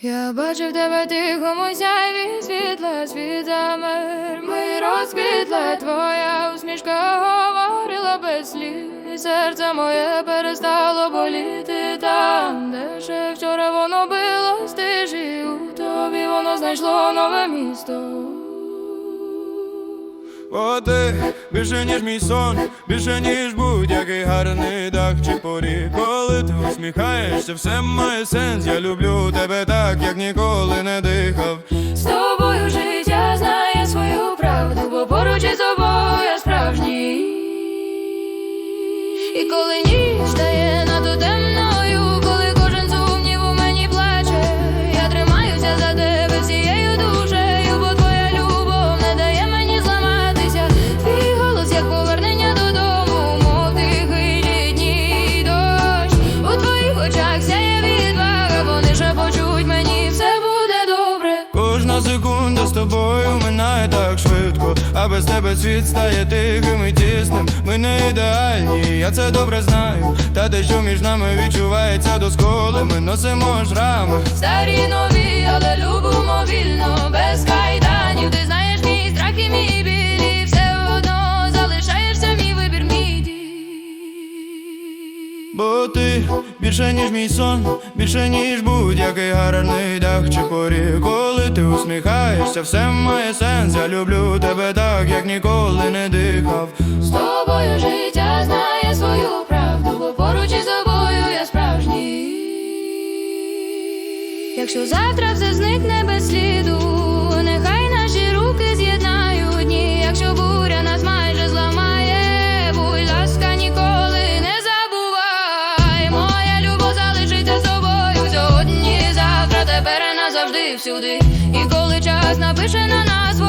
Я бачив тебе тихому сяйві світла, світа замер Ми розквітла твоя усмішка говорила без слів Серце моє перестало боліти там, де ще вчора воно било стежі У тобі воно знайшло нове місто О, ти більше ніж мій сон, більше ніж будь-який гарний дах чи порі. Коли ти усміхаєшся, все має сенс. Я люблю тебе так, як ніколи не дихав. А без тебе світ стає тихим і тісним. Ми не ідеальні, я це добре знаю. Та те, що між нами відчувається до сколи, ми носимо шрами. Старі нові, але любимо вільно, без кайданів. Ти знаєш мій страх і мій біль, і все одно залишаєшся мій вибір, мій дім. Бо ти більше ніж мій сон, більше ніж будь-який гарний дах чи поріг. Коли ти усміхаєшся, все має сенс. Я люблю тебе так, як ніколи не дихав. З тобою життя знає свою правду, бо поруч із тобою я справжній. Якщо завтра все зникне без сліду, всюди. І коли час напише на нас